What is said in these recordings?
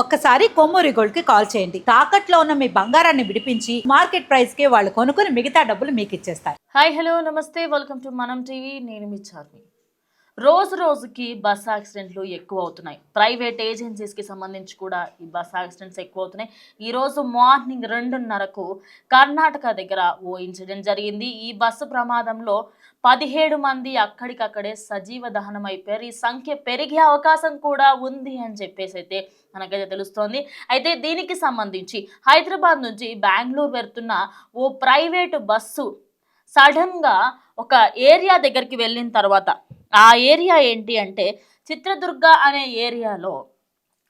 ఒక్కసారి కొమ్మూరి గోల్డ్కి కాల్ చేయండి. తాకట్లో ఉన్న మీ బంగారాన్ని విడిపించి మార్కెట్ ప్రైస్కి వాళ్ళు కొనుక్కుని మిగతా డబ్బులు మీకు ఇచ్చేస్తారు. హాయ్ హలో నమస్తే. Welcome to Manam TV. నేను మీ చార్మి. రోజు రోజుకి బస్ యాక్సిడెంట్లు ఎక్కువ అవుతున్నాయి. ప్రైవేట్ ఏజెన్సీస్కి సంబంధించి కూడా ఈ బస్ యాక్సిడెంట్స్ ఎక్కువ అవుతున్నాయి. ఈరోజు మార్నింగ్ రెండున్నరకు కర్ణాటక దగ్గర ఓ ఇన్సిడెంట్ జరిగింది. ఈ బస్సు ప్రమాదంలో పదిహేడు మంది అక్కడికక్కడే సజీవ దహనం అయిపోయారు. ఈ సంఖ్య పెరిగే అవకాశం కూడా ఉంది అని చెప్పేసి అయితే మనకైతే తెలుస్తోంది. అయితే దీనికి సంబంధించి హైదరాబాద్ నుంచి బెంగళూరు వెళ్తున్న ఓ ప్రైవేటు బస్సు సడన్గా ఒక ఏరియా దగ్గరికి వెళ్ళిన తర్వాత ఆ ఏరియా ఏంటి అంటే చిత్రదుర్గ అనే ఏరియాలో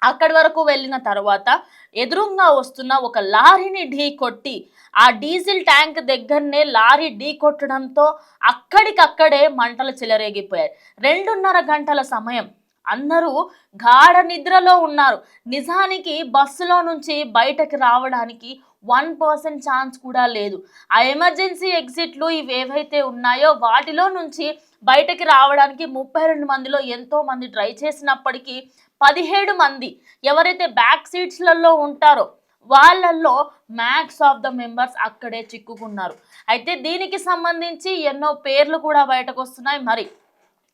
అక్కడి వరకు వెళ్ళిన తర్వాత ఎదురుగా వస్తున్న ఒక లారీని ఢీ కొట్టి ఆ డీజిల్ ట్యాంక్ దగ్గరనే లారీ ఢీ కొట్టడంతో అక్కడికక్కడే మంటలు చెలరేగిపోయాయి. రెండున్నర గంటల సమయం. అందరూ గాఢ నిద్రలో ఉన్నారు. నిజానికి బస్సులో నుంచి బయటకు రావడానికి వన్ పర్సెంట్ ఛాన్స్ కూడా లేదు. ఆ ఎమర్జెన్సీ ఎగ్జిట్లు ఇవి ఏవైతే ఉన్నాయో వాటిలో నుంచి బయటకి రావడానికి ముప్పై రెండు మందిలో ఎంతో మంది ట్రై చేసినప్పటికీ పదిహేడు మంది ఎవరైతే బ్యాక్ సీట్స్లలో ఉంటారో వాళ్ళల్లో మ్యాక్స్ ఆఫ్ ద మెంబర్స్ అక్కడే చిక్కుకున్నారు. అయితే దీనికి సంబంధించి ఎన్నో పేర్లు కూడా బయటకు వస్తున్నాయి. మరి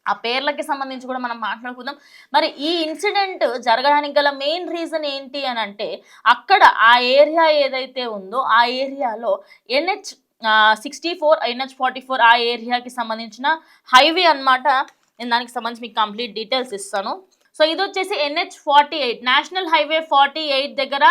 ఆ పేర్లకి సంబంధించి కూడా మనం మాట్లాడుకుందాం. మరి ఈ ఇన్సిడెంట్ జరగడానికి గల మెయిన్ రీజన్ ఏంటి అని అంటే అక్కడ ఆ ఏరియా ఏదైతే ఉందో ఆ ఏరియాలో NH sixty four NH forty four ఆ ఏరియాకి సంబంధించిన హైవే అన్నమాట. నేను దానికి సంబంధించి మీకు కంప్లీట్ డీటెయిల్స్ ఇస్తాను. సో ఇది వచ్చేసి NH forty eight national highway forty eight దగ్గర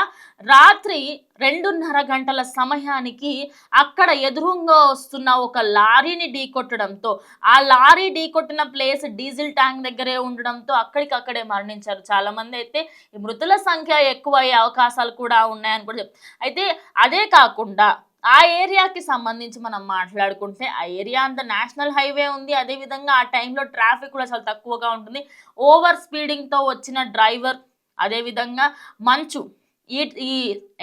రాత్రి రెండున్నర గంటల సమయానికి అక్కడ ఎదురుగా వస్తున్న ఒక లారీని ఢీకొట్టడంతో ఆ లారీ ఢీకొట్టిన ప్లేస్ డీజిల్ ట్యాంక్ దగ్గరే ఉండడంతో అక్కడికి అక్కడే మరణించారు. చాలామంది అయితే ఈ మృతుల సంఖ్య ఎక్కువ అయ్యే అవకాశాలు కూడా ఉన్నాయని కూడా చెప్ అయితే అదే కాకుండా ఆ ఏరియాకి సంబంధించి మనం మాట్లాడుకుంటే ఆ ఏరియా అంత నేషనల్ హైవే ఉంది. అదేవిధంగా ఆ టైంలో ట్రాఫిక్ కూడా చాలా తక్కువగా ఉంటుంది. ఓవర్ స్పీడింగ్తో వచ్చిన డ్రైవర్ అదేవిధంగా మంచు. ఈ ఈ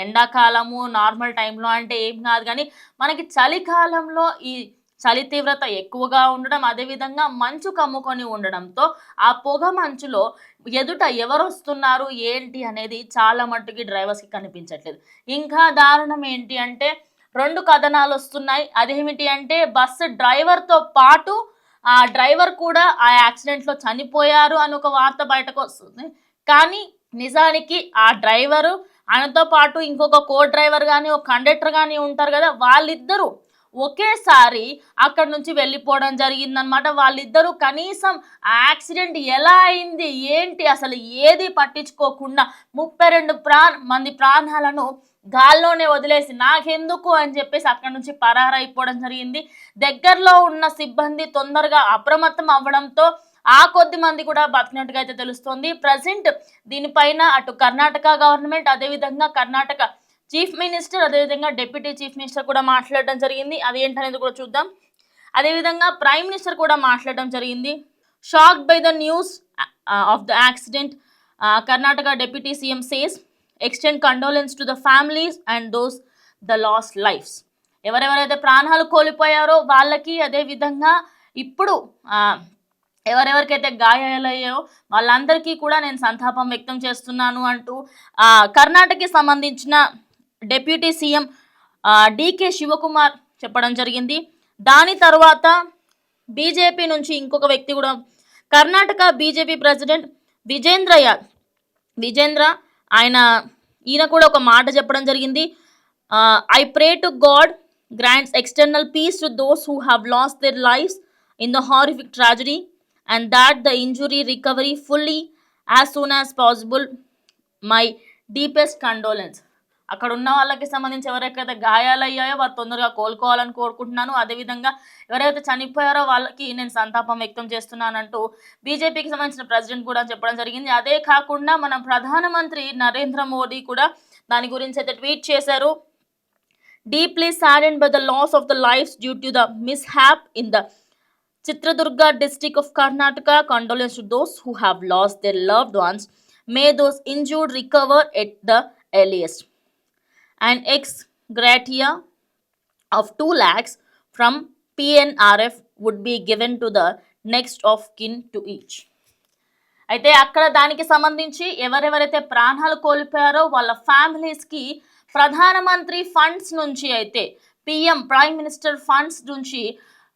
ఎండాకాలము నార్మల్ టైంలో అంటే ఏం కాదు కానీ మనకి చలికాలంలో ఈ చలి తీవ్రత ఎక్కువగా ఉండడం అదేవిధంగా మంచు కమ్ముకొని ఉండడంతో ఆ పొగ మంచులో ఎదుట ఎవరు వస్తున్నారు ఏంటి అనేది చాలా మట్టుకి డ్రైవర్స్కి కనిపించట్లేదు. ఇంకా దారుణం ఏంటి అంటే రెండు కథనాలు వస్తున్నాయి అదేమిటి అంటే బస్సు డ్రైవర్తో పాటు ఆ డ్రైవర్ కూడా ఆ యాక్సిడెంట్లో చనిపోయారు అని ఒక వార్త బయటకు వస్తుంది కానీ నిజానికి ఆ డ్రైవరు ఆయనతో పాటు ఇంకొక కో డ్రైవర్ కానీ ఒక కండక్టర్ కానీ ఉంటారు కదా వాళ్ళిద్దరూ ఒకేసారి అక్కడ నుంచి వెళ్ళిపోవడం జరిగిందనమాట వాళ్ళిద్దరూ కనీసం ఆ యాక్సిడెంట్ ఎలా అయింది ఏంటి అసలు ఏది పట్టించుకోకుండా ముప్పై రెండు ప్రా మంది ప్రాణాలను గాల్లోనే వదిలేసి నాకెందుకు అని చెప్పేసి అక్కడ నుంచి పరారైపోవడం జరిగింది. దగ్గరలో ఉన్న సిబ్బంది తొందరగా అప్రమత్తం అవ్వడంతో ఆ కొద్ది మంది కూడా బతికినట్టుగా అయితే తెలుస్తోంది. ప్రజెంట్ దీనిపైన అటు కర్ణాటక గవర్నమెంట్ అదేవిధంగా కర్ణాటక చీఫ్ మినిస్టర్ అదేవిధంగా డిప్యూటీ చీఫ్ మినిస్టర్ కూడా మాట్లాడడం జరిగింది. అది ఏంటనేది కూడా చూద్దాం. అదేవిధంగా ప్రైమ్ మినిస్టర్ కూడా మాట్లాడడం జరిగింది. Shocked by the news of the accident Karnataka deputy CM says extend condolence to the families and those the loss lives ఎవరెవరైతే ప్రాణాలు కోల్పోయారో వాళ్ళకి అదే విధంగా ఇప్పుడు ఎవరెవరికైతే గాయాలయ్యాయో వాళ్ళందరికీ కూడా నేను సంతాపం వ్యక్తం చేస్తున్నాను అంటూ కర్ణాటకకి సంబంధించిన డిప్యూటీ సీఎం డికే శివకుమార్ చెప్పడం జరిగింది. దాని తర్వాత బీజేపీ నుంచి ఇంకొక వ్యక్తి కూడా కర్ణాటక బీజేపీ ప్రెసిడెంట్ విజేంద్ర విజేంద్ర ఆయన ఈయన కూడా ఒక మాట చెప్పడం జరిగింది. I pray to God grants external peace to those who have lost their lives in the horrific tragedy and that the injury recovery fully as soon as possible my deepest condolence అక్కడ ఉన్న వాళ్ళకి సంబంధించి ఎవరైతే గాయాలయ్యాయో వారు తొందరగా కోలుకోవాలని కోరుకుంటున్నాను. అదేవిధంగా ఎవరైతే చనిపోయారో వాళ్ళకి నేను సంతాపం వ్యక్తం చేస్తున్నానంటూ బీజేపీకి సంబంధించిన ప్రెసిడెంట్ కూడా చెప్పడం జరిగింది. అదే కాకుండా మనం ప్రధానమంత్రి నరేంద్ర మోడీ కూడా దాని గురించి అయితే ట్వీట్ చేశారు. Deeply saddened by the loss of the life due to the mishap in the Chitradurga district of Karnataka condolence to those who have lost their loved ones may those injured recover at the earliest and ex gratia of 2 lakhs from PNRF would be given to the next of kin to each. అయితే అక్కడ దానికి సంబంధించి ఎవరెవరైతే ప్రాణాలు కోల్పోయారో వాళ్ళ ఫ్యామిలీస్కి ప్రధానమంత్రి funds నుంచి అయితే పిఎం ప్రైమ్ మినిస్టర్ ఫండ్స్ నుంచి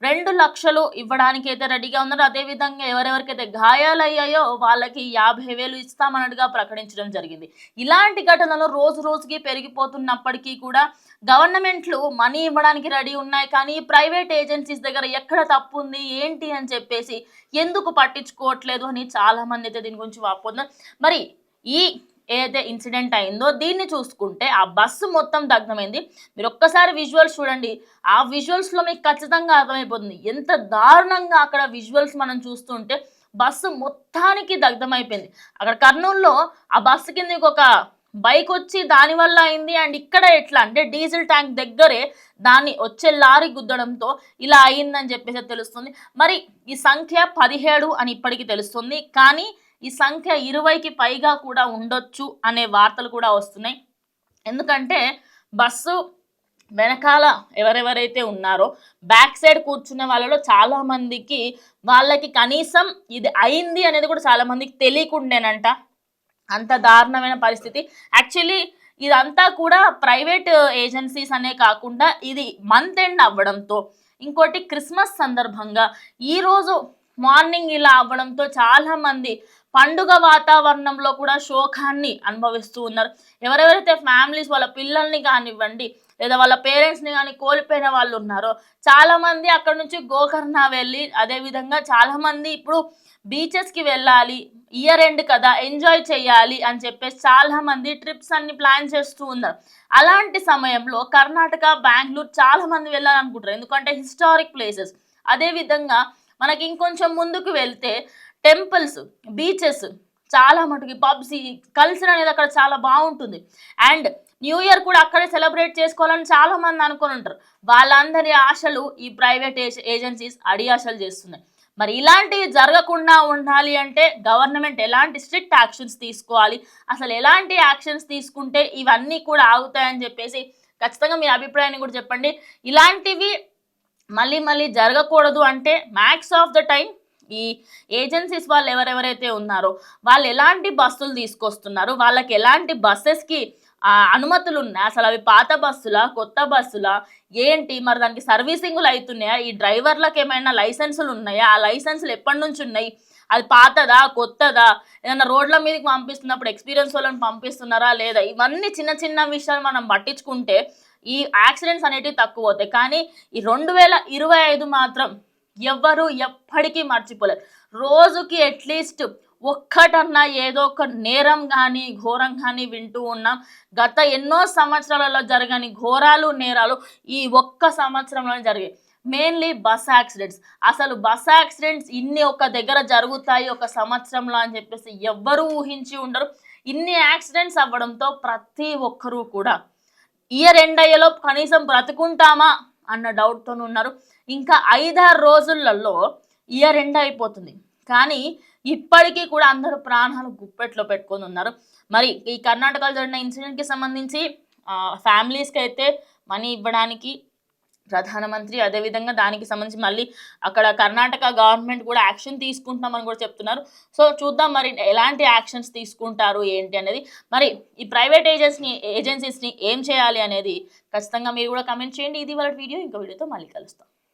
రెండు లక్షలు ఇవ్వడానికి అయితే రెడీగా ఉన్నారు. అదేవిధంగా ఎవరెవరికైతే గాయాలయ్యాయో వాళ్ళకి యాభై వేలు ఇస్తామన్నట్టుగా ప్రకటించడం జరిగింది. ఇలాంటి ఘటనలు రోజు రోజుకి పెరిగిపోతున్నప్పటికీ కూడా గవర్నమెంట్లు మనీ ఇవ్వడానికి రెడీ ఉన్నాయి. కానీ ప్రైవేట్ ఏజెన్సీస్ దగ్గర ఎక్కడ తప్పు ఉంది ఏంటి అని చెప్పేసి ఎందుకు పట్టించుకోవట్లేదు అని చాలామంది అయితే దీని గురించి వాపోతున్నారు. మరి ఈ ఏదైతే ఇన్సిడెంట్ అయిందో దీన్ని చూసుకుంటే ఆ బస్సు మొత్తం దగ్ధమైంది. మీరు ఒక్కసారి విజువల్స్ చూడండి. ఆ విజువల్స్లో మీకు ఖచ్చితంగా అర్థమైపోతుంది. ఎంత దారుణంగా అక్కడ విజువల్స్ మనం చూస్తుంటే బస్సు మొత్తానికి దగ్ధమైపోయింది. అక్కడ కర్నూలులో ఆ బస్సు కింద ఒక బైక్ వచ్చి దాని వల్ల అయింది. అండ్ ఇక్కడ ఎట్లా అంటే డీజిల్ ట్యాంక్ దగ్గరే దాన్ని వచ్చే లారీ గుద్దడంతో ఇలా అయిందని చెప్పేసి తెలుస్తుంది. మరి ఈ సంఖ్య పదిహేడు అని ఇప్పటికీ తెలుస్తుంది. కానీ ఈ సంఖ్య ఇరవైకి పైగా కూడా ఉండొచ్చు అనే వార్తలు కూడా వస్తున్నాయి. ఎందుకంటే బస్సు వెనకాల ఎవరెవరైతే ఉన్నారో బ్యాక్ సైడ్ కూర్చునే వాళ్ళలో చాలా మందికి వాళ్ళకి కనీసం ఇది అయింది అనేది కూడా చాలా మందికి తెలియకుండేనంట. అంత దారుణమైన పరిస్థితి. యాక్చువల్లీ ఇదంతా కూడా ప్రైవేట్ ఏజెన్సీస్ అనే కాకుండా ఇది మంత్ ఎండ్ అవ్వడంతో ఇంకోటి క్రిస్మస్ సందర్భంగా ఈరోజు మార్నింగ్ ఇలా అవ్వడంతో చాలా మంది పండుగ వాతావరణంలో కూడా శోకాన్ని అనుభవిస్తూ ఉన్నారు. ఎవరెవరైతే ఫ్యామిలీస్ వాళ్ళ పిల్లల్ని కానివ్వండి లేదా వాళ్ళ పేరెంట్స్ని కానీ కోల్పోయిన వాళ్ళు ఉన్నారో చాలామంది అక్కడ నుంచి గోకర్ణ వెళ్ళి అదేవిధంగా చాలామంది ఇప్పుడు బీచెస్కి వెళ్ళాలి ఇయర్ ఎండ్ కదా ఎంజాయ్ చేయాలి అని చెప్పేసి చాలామంది ట్రిప్స్ అన్ని ప్లాన్ చేస్తూ ఉన్నారు. అలాంటి సమయంలో కర్ణాటక బెంగళూరు చాలామంది వెళ్ళాలనుకుంటారు ఎందుకంటే హిస్టారిక్ ప్లేసెస్ అదేవిధంగా మనకి ఇంకొంచెం ముందుకు వెళ్తే టెంపుల్స్ బీచెస్ చాలా మటుకి పబ్స్ కల్చర్ అనేది అక్కడ చాలా బాగుంటుంది. అండ్ న్యూ ఇయర్ కూడా అక్కడే సెలబ్రేట్ చేసుకోవాలని చాలా మంది అనుకొని ఉంటారు. వాళ్ళందరి ఆశలు ఈ ప్రైవేట్ ఏజెన్సీస్ అడి ఆశలు చేస్తున్నాయి. మరి ఇలాంటివి జరగకుండా ఉండాలి అంటే గవర్నమెంట్ ఎలాంటి స్ట్రిక్ట్ యాక్షన్స్ తీసుకోవాలి? అసలు ఎలాంటి యాక్షన్స్ తీసుకుంటే ఇవన్నీ కూడా ఆగుతాయని చెప్పేసి ఖచ్చితంగా మీ అభిప్రాయాన్ని కూడా చెప్పండి. ఇలాంటివి మళ్ళీ మళ్ళీ జరగకూడదు అంటే మ్యాక్స్ ఆఫ్ ద టైం ఈ ఏజెన్సీస్ వాళ్ళు ఎవరెవరైతే ఉన్నారో వాళ్ళు ఎలాంటి బస్సులు తీసుకొస్తున్నారు వాళ్ళకి ఎలాంటి బస్సెస్కి అనుమతులు ఉన్నాయి అసలు అవి పాత బస్సులా కొత్త బస్సులా? ఏంటి? మరి దానికి సర్వీసింగ్లు అవుతున్నాయా ఈ డ్రైవర్లకు ఏమైనా లైసెన్సులు ఉన్నాయా? ఆ లైసెన్సులు ఎప్పటి నుంచి ఉన్నాయి? అది పాతదా కొత్తదా? ఏదైనా రోడ్ల మీదకి పంపిస్తున్నప్పుడు ఎక్స్పీరియన్స్ వాళ్ళని పంపిస్తున్నారా లేదా? ఇవన్నీ చిన్న చిన్న విషయాలు మనం పట్టించుకుంటే ఈ యాక్సిడెంట్స్ అనేటివి తక్కువ అవుతాయి. కానీ ఈ రెండు వేల ఇరవై ఐదు మాత్రం ఎవ్వరూ ఎప్పటికీ మర్చిపోలేరు. రోజుకి అట్లీస్ట్ ఒక్కటన్నా ఏదో ఒక నేరం కానీ ఘోరం కానీ వింటూ ఉన్నాం. గత ఎన్నో సంవత్సరాలలో జరగని ఘోరాలు నేరాలు ఈ ఒక్క సంవత్సరంలోనే జరిగాయి. మెయిన్లీ బస్ యాక్సిడెంట్స్ అసలు బస్ యాక్సిడెంట్స్ ఇన్ని ఒక దగ్గర జరుగుతాయి ఒక సంవత్సరంలో అని చెప్పేసి ఎవ్వరూ ఊహించి ఉండరు. ఇన్ని యాక్సిడెంట్స్ అవ్వడంతో ప్రతి ఒక్కరూ కూడా ఇయర్ ఎండ్ అయ్యేలో కనీసం బ్రతుకుంటామా? అన్న డౌట్తో ఉన్నారు. ఇంకా ఐదారు రోజులలో ఇయర్ ఎండ్ అయిపోతుంది. కానీ ఇప్పటికీ కూడా అందరూ ప్రాణాలు గుప్పెట్లో పెట్టుకొని ఉన్నారు. మరి ఈ కర్ణాటకలో జరిగిన ఇన్సిడెంట్కి సంబంధించి ఫ్యామిలీస్కి అయితే మనీ ఇవ్వడానికి ప్రధానమంత్రి అదేవిధంగా దానికి సంబంధించి మళ్ళీ అక్కడ కర్ణాటక గవర్నమెంట్ కూడా యాక్షన్ తీసుకుంటున్నామని కూడా చెప్తున్నారు. సో చూద్దాం మరి ఎలాంటి యాక్షన్స్ తీసుకుంటారు ఏంటి అనేది. మరి ఈ ప్రైవేట్ ఏజెన్సీని ఏజెన్సీస్ని ఏం చేయాలి అనేది ఖచ్చితంగా మీరు కూడా కమెంట్ చేయండి. ఇది వాళ్ళ వీడియో ఇంకో వీడియోతో మళ్ళీ కలుస్తాం.